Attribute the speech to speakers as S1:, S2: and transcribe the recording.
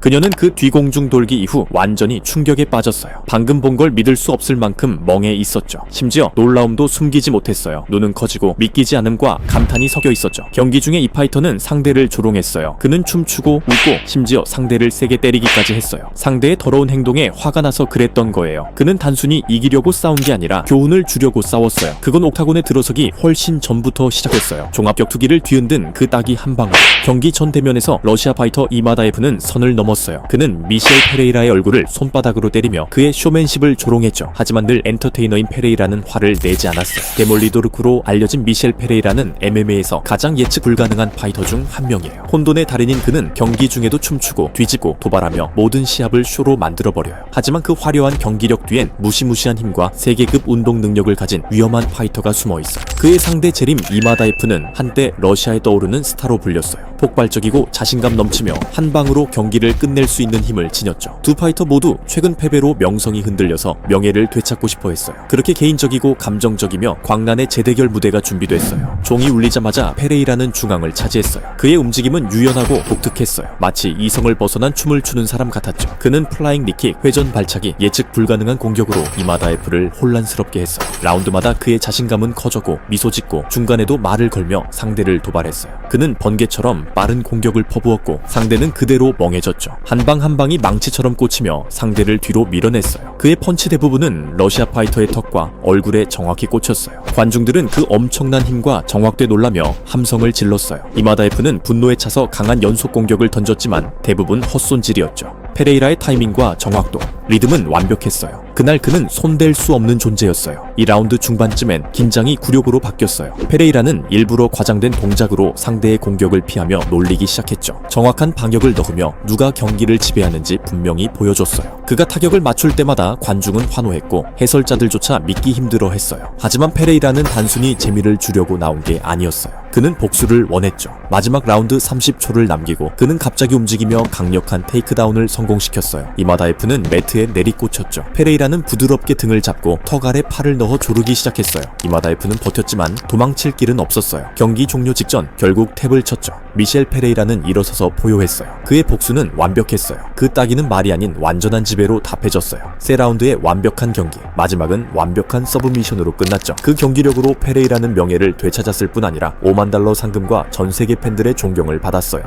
S1: 그녀는 그 뒤공중 돌기 이후 완전히 충격에 빠졌어요. 방금 본 걸 믿을 수 없을 만큼 멍해 있었죠. 심지어 놀라움도 숨기지 못했어요. 눈은 커지고 믿기지 않음과 감탄이 섞여 있었죠. 경기 중에 이 파이터는 상대를 조롱했어요. 그는 춤추고 웃고 심지어 상대를 세게 때리기까지 했어요. 상대의 더러운 행동에 화가 나서 그랬던 거예요. 그는 단순히 이기려고 싸운 게 아니라 교훈을 주려고 싸웠어요. 그건 옥타곤에 들어서기 훨씬 전부터 시작했어요. 종합격투기를 뒤흔든 그 딱이 한 방울. 경기 전 대면에서 러시아 파이터 이마다에프는 선을 넘 었어요. 그는 미셸 페레이라의 얼굴을 손바닥으로 때리며 그의 쇼맨십을 조롱했죠. 하지만 늘 엔터테이너인 페레이라는 화를 내지 않았어요. 데몰리도르크로 알려진 미셸 페레이라는 MMA에서 가장 예측 불가능한 파이터 중 한 명이에요. 혼돈의 달인인 그는 경기 중에도 춤추고 뒤집고 도발하며 모든 시합을 쇼로 만들어버려요. 하지만 그 화려한 경기력 뒤엔 무시무시한 힘과 세계급 운동 능력을 가진 위험한 파이터가 숨어 있어요. 그의 상대 재림 이마다이프는 한때 러시아에 떠오르는 스타로 불렸어요. 폭발적이고 자신감 넘치며 한 방으로 경기를 끝낼 수 있는 힘을 지녔죠. 두 파이터 모두 최근 패배로 명성이 흔들려서 명예를 되찾고 싶어 했어요. 그렇게 개인적이고 감정적이며 광란의 재대결 무대가 준비됐어요. 종이 울리자마자 페레이라는 중앙을 차지했어요. 그의 움직임은 유연하고 독특했어요. 마치 이성을 벗어난 춤을 추는 사람 같았죠. 그는 플라잉 리킥, 회전 발차기, 예측 불가능한 공격으로 이마다에프를 혼란스럽게 했어요. 라운드마다 그의 자신감은 커졌고 미소 짓고 중간에도 말을 걸며 상대를 도발했어요. 그는 번개처럼 빠른 공격을 퍼부었고 상대는 그대로 멍해졌죠. 한 방 한 방이 망치처럼 꽂히며 상대를 뒤로 밀어냈어요. 그의 펀치 대부분은 러시아 파이터의 턱과 얼굴에 정확히 꽂혔어요. 관중들은 그 엄청난 힘과 정확도에 놀라며 함성을 질렀어요. 이마다에프는 분노에 차서 강한 연속 공격을 던졌지만 대부분 헛손질이었죠. 페레이라의 타이밍과 정확도, 리듬은 완벽했어요. 그날 그는 손댈 수 없는 존재였어요. 이 라운드 중반쯤엔 긴장이 굴욕으로 바뀌었어요. 페레이라는 일부러 과장된 동작으로 상대의 공격을 피하며 놀리기 시작했죠. 정확한 방역을 넣으며 누가 경기를 지배하는지 분명히 보여줬어요. 그가 타격을 맞출 때마다 관중은 환호했고 해설자들조차 믿기 힘들어 했어요. 하지만 페레이라는 단순히 재미를 주려고 나온 게 아니었어요. 그는 복수를 원했죠. 마지막 라운드 30초를 남기고 그는 갑자기 움직이며 강력한 테이크다운을 성공시켰어요. 이마다에프는 매트에 내리꽂혔죠. 페레이라는 부드럽게 등을 잡고 턱 아래 팔을 넣어 조르기 시작했어요. 이마다에프는 버텼지만 도망칠 길은 없었어요. 경기 종료 직전 결국 탭을 쳤죠. 미셸 페레이라는 일어서서 포효했어요. 그의 복수는 완벽했어요. 그 따기는 말이 아닌 완전한 지배로 답해졌어요. 세 라운드의 완벽한 경기, 마지막은 완벽한 서브미션으로 끝났죠. 그 경기력으로 페레이라는 명예를 되찾았을 뿐 아니라 5만 달러 상금과 전 세계 팬들의 존경을 받았어요.